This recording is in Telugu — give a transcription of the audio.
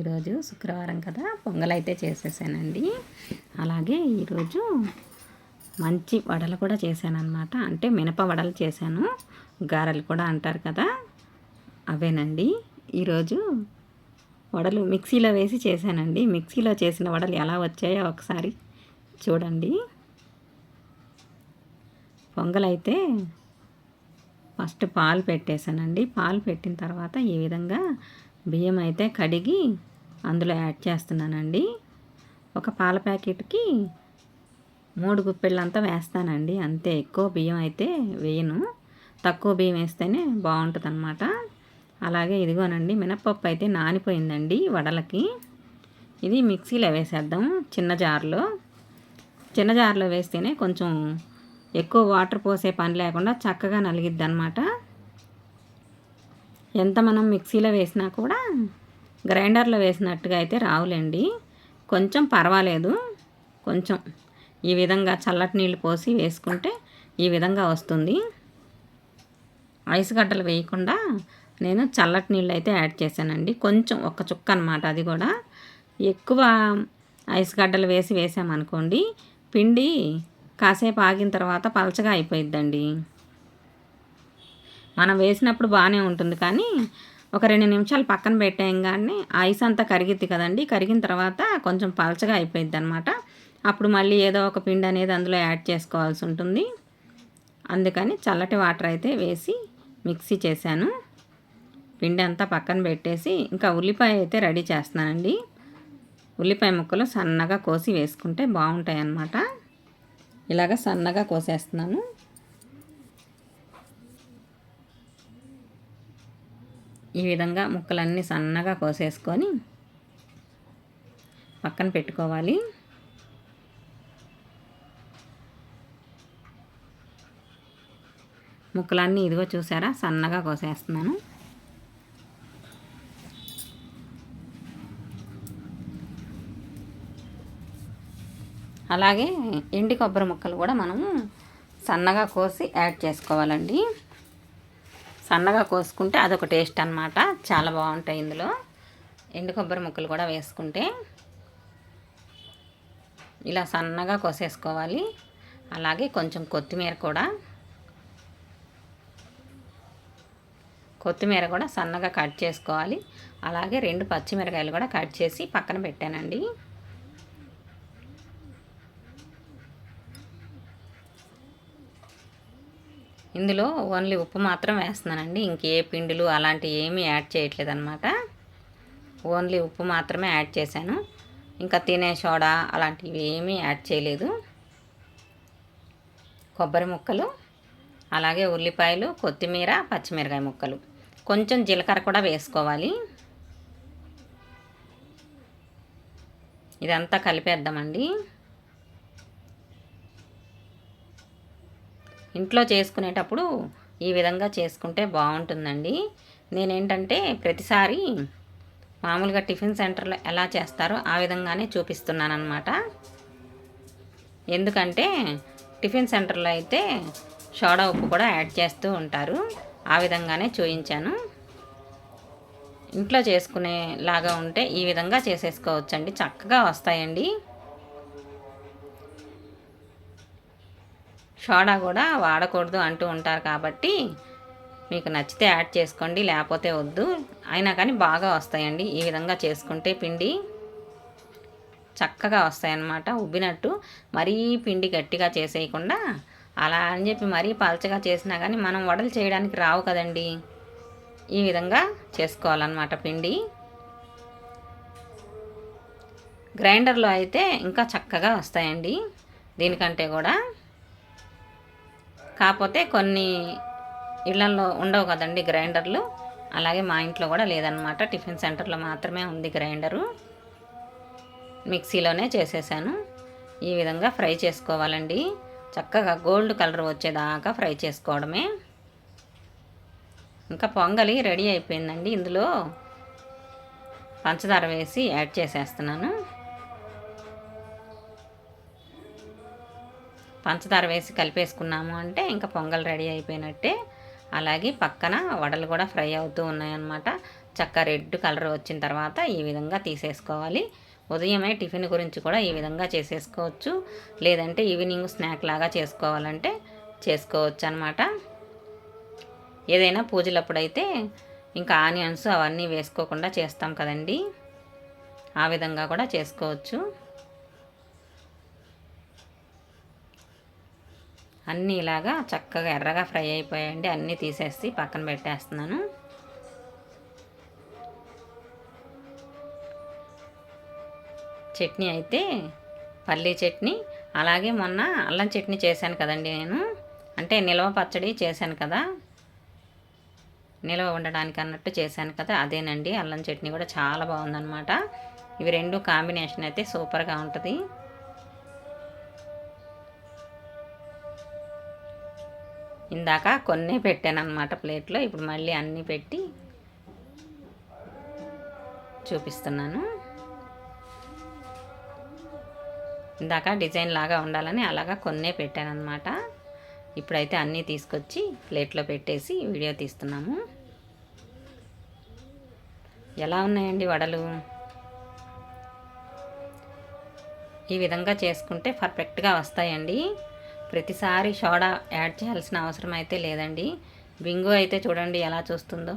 ఈరోజు శుక్రవారం కదా పొంగల్ అయితే చేసేసానండి. అలాగే ఈరోజు మంచి వడలు కూడా చేశాను అనమాట అంటే మినప వడలు చేశాను. గారెలు కూడా అంటారు కదా అవేనండి. ఈరోజు వడలు మిక్సీలో వేసి చేశానండి. మిక్సీలో చేసిన వడలు ఎలా వచ్చాయో ఒకసారి చూడండి. పొంగలైతే ఫస్ట్ పాలు పెట్టేశానండి. పాలు పెట్టిన తర్వాత ఈ విధంగా బియ్యం అయితే కడిగి అందులో యాడ్ చేస్తున్నానండి. ఒక పాల ప్యాకెట్కి మూడు గుప్పెళ్ళంతా వేస్తానండి. అంతే ఎక్కువ బియ్యం అయితే వేయను. తక్కువ బియ్యం వేస్తేనే బాగుంటుంది అనమాట అలాగే ఇదిగోనండి మినప్పప్పు అయితే నానిపోయిందండి వడలకి. ఇది మిక్సీలో వేసేద్దాం చిన్న జార్లో. చిన్న జార్లో వేస్తేనే కొంచెం ఎక్కువ వాటర్ పోసే పని లేకుండా చక్కగా నలిగిద్ది అనమాట ఎంత మనం మిక్సీలో వేసినా కూడా గ్రైండర్లో వేసినట్టుగా అయితే రావులేండి. కొంచెం పర్వాలేదు. కొంచెం ఈ విధంగా చల్లటి నీళ్ళు పోసి వేసుకుంటే ఈ విధంగా వస్తుంది. ఐస్ గడ్డలు వేయకుండా నేను చల్లటి నీళ్ళు అయితే యాడ్ చేశానండి. కొంచెం ఒక చుక్క అనమాట అది కూడా. ఎక్కువ ఐస్ గడ్డలు వేసి వేసామనుకోండి పిండి కాసేపు ఆగిన తర్వాత పలచగా అయిపోయిద్దండి. మనం వేసినప్పుడు బాగానే ఉంటుంది కానీ ఒక రెండు నిమిషాలు పక్కన పెట్టేయంగానే ఐస్ అంతా కరిగిద్ది కదండి. కరిగిన తర్వాత కొంచెం పలచగా అయిపోయింది అనమాట అప్పుడు మళ్ళీ ఏదో ఒక పిండి అనేది అందులో యాడ్ చేసుకోవాల్సి ఉంటుంది. అందుకని చల్లటి వాటర్ అయితే వేసి మిక్సీ చేశాను. పిండి అంతా పక్కన పెట్టేసి ఇంకా ఉల్లిపాయ అయితే రెడీ చేస్తున్నానండి. ఉల్లిపాయ ముక్కలు సన్నగా కోసి వేసుకుంటే బాగుంటాయి అన్నమాట ఇలాగ సన్నగా కోసేస్తున్నాను. ఈ విధంగా ముక్కలన్నీ సన్నగా కోసేసుకొని పక్కన పెట్టుకోవాలి. ముక్కలన్నీ ఇదిగో చూసారా? సన్నగా కోసేస్తున్నాను. అలాగే ఎండి కొబ్బరి ముక్కలు కూడా మనము సన్నగా కోసి యాడ్ చేసుకోవాలండి. సన్నగా కోసుకుంటే అదొక టేస్ట్ అనమాట చాలా బాగుంటాయి ఇందులో. ఎండు కొబ్బరి ముక్కలు కూడా వేసుకుంటే ఇలా సన్నగా కోసేసుకోవాలి. అలాగే కొంచెం కొత్తిమీర కూడా. కొత్తిమీర కూడా సన్నగా కట్ చేసుకోవాలి. అలాగే రెండు పచ్చిమిరకాయలు కూడా కట్ చేసి పక్కన పెట్టానండి. ఇందులో ఓన్లీ ఉప్పు మాత్రం వేస్తున్నానండి. ఇంకే పిండిలు అలాంటివి ఏమీ యాడ్ చేయట్లేదు అనమాట ఓన్లీ ఉప్పు మాత్రమే యాడ్ చేశాను. ఇంకా తినే సోడా అలాంటివి ఏమీ యాడ్ చేయలేదు. కొబ్బరి ముక్కలు అలాగే ఉల్లిపాయలు కొత్తిమీర పచ్చిమిరకాయ ముక్కలు. కొంచెం జీలకర్ర కూడా వేసుకోవాలి. ఇదంతా కలిపేద్దామండి. ఇంట్లో చేసుకునేటప్పుడు ఈ విధంగా చేసుకుంటే బాగుంటుందండి. నేనేంటంటే ప్రతిసారి మామూలుగా టిఫిన్ సెంటర్లో ఎలా చేస్తారో ఆ విధంగానే చూపిస్తున్నాను ఎందుకంటే టిఫిన్ సెంటర్లో అయితే సోడా ఉప్పు కూడా యాడ్ చేస్తూ ఉంటారు. ఆ విధంగానే చూయించాను. ఇంట్లో చేసుకునేలాగా ఉంటే ఈ విధంగా చేసేసుకోవచ్చండి. చక్కగా వస్తాయండి. సోడా కూడా వాడకూడదు అంటూ ఉంటారు కాబట్టి మీకు నచ్చితే యాడ్ చేసుకోండి లేకపోతే వద్దు. అయినా కానీ బాగా వస్తాయండి. ఈ విధంగా చేసుకుంటే పిండి చక్కగా వస్తాయన్నమాట. ఉబ్బినట్టు మరీ పిండి గట్టిగా చేసేయకుండా అలా అని చెప్పి మరీ పలచగా చేసినా కానీ మనం వడలు చేయడానికి రావు కదండి. ఈ విధంగా చేసుకోవాలన్నమాట పిండి. గ్రైండర్లో అయితే ఇంకా చక్కగా వస్తాయండి. దీనికంటే కూడా కాకపోతే కొన్ని ఇళ్ళలో ఉండవు కదండి గ్రైండర్లు. అలాగే మా ఇంట్లో కూడా లేదనమాట టిఫిన్ సెంటర్లో మాత్రమే ఉంది గ్రైండరు. మిక్సీలోనే చేసేసాను. ఈ విధంగా ఫ్రై చేసుకోవాలండి. చక్కగా గోల్డ్ కలర్ వచ్చేదాకా ఫ్రై చేసుకోవడమే. ఇంకా పొంగలి రెడీ అయిపోయిందండి. ఇందులో పంచదార వేసి యాడ్ చేసేస్తున్నాను. పంచదార వేసి కలిపేసుకున్నాము అంటే ఇంకా పొంగల్ రెడీ అయిపోయినట్టే. అలాగే పక్కన వడలు కూడా ఫ్రై అవుతూ ఉన్నాయన్నమాట. చక్క రెడ్ కలర్ వచ్చిన తర్వాత ఈ విధంగా తీసేసుకోవాలి. ఉదయమే టిఫిన్ గురించి కూడా ఈ విధంగా చేసేసుకోవచ్చు. లేదంటే ఈవినింగ్ స్నాక్ లాగా చేసుకోవాలంటే చేసుకోవచ్చు అనమాట ఏదైనా పూజలప్పుడైతే ఇంకా ఆనియన్స్ అవన్నీ వేసుకోకుండా చేస్తాం కదండి. ఆ విధంగా కూడా చేసుకోవచ్చు. అన్నీ ఇలాగా చక్కగా ఎర్రగా ఫ్రై అయిపోయాయండి. అన్నీ తీసేసి పక్కన పెట్టేస్తున్నాను. చట్నీ అయితే పల్లీ చట్నీ అలాగే మొన్న అల్లం చట్నీ చేశాను కదండి నేను. అంటే నిల్వ పచ్చడి చేశాను కదా. నిల్వ ఉండడానికి అన్నట్టు చేశాను కదా అదేనండి. అల్లం చట్నీ కూడా చాలా బాగుందన్నమాట. ఇవి రెండు కాంబినేషన్ అయితే సూపర్గా ఉంటుంది. ఇందాక కొన్ని పెట్టాను అనమాట ప్లేట్లో. ఇప్పుడు మళ్ళీ అన్నీ పెట్టి చూపిస్తున్నాను. ఇందాక డిజైన్ లాగా ఉండాలని అలాగా కొన్నే పెట్టాను అనమాట ఇప్పుడైతే అన్నీ తీసుకొచ్చి ప్లేట్లో పెట్టేసి వీడియో తీస్తున్నాము. ఎలా ఉన్నాయండి వడలు? ఈ విధంగా చేసుకుంటే పర్ఫెక్ట్గా వస్తాయండి. ప్రతిసారి సోడా యాడ్ చేయాల్సిన అవసరం అయితే లేదండి. బింగు అయితే చూడండి ఎలా చూస్తుందో.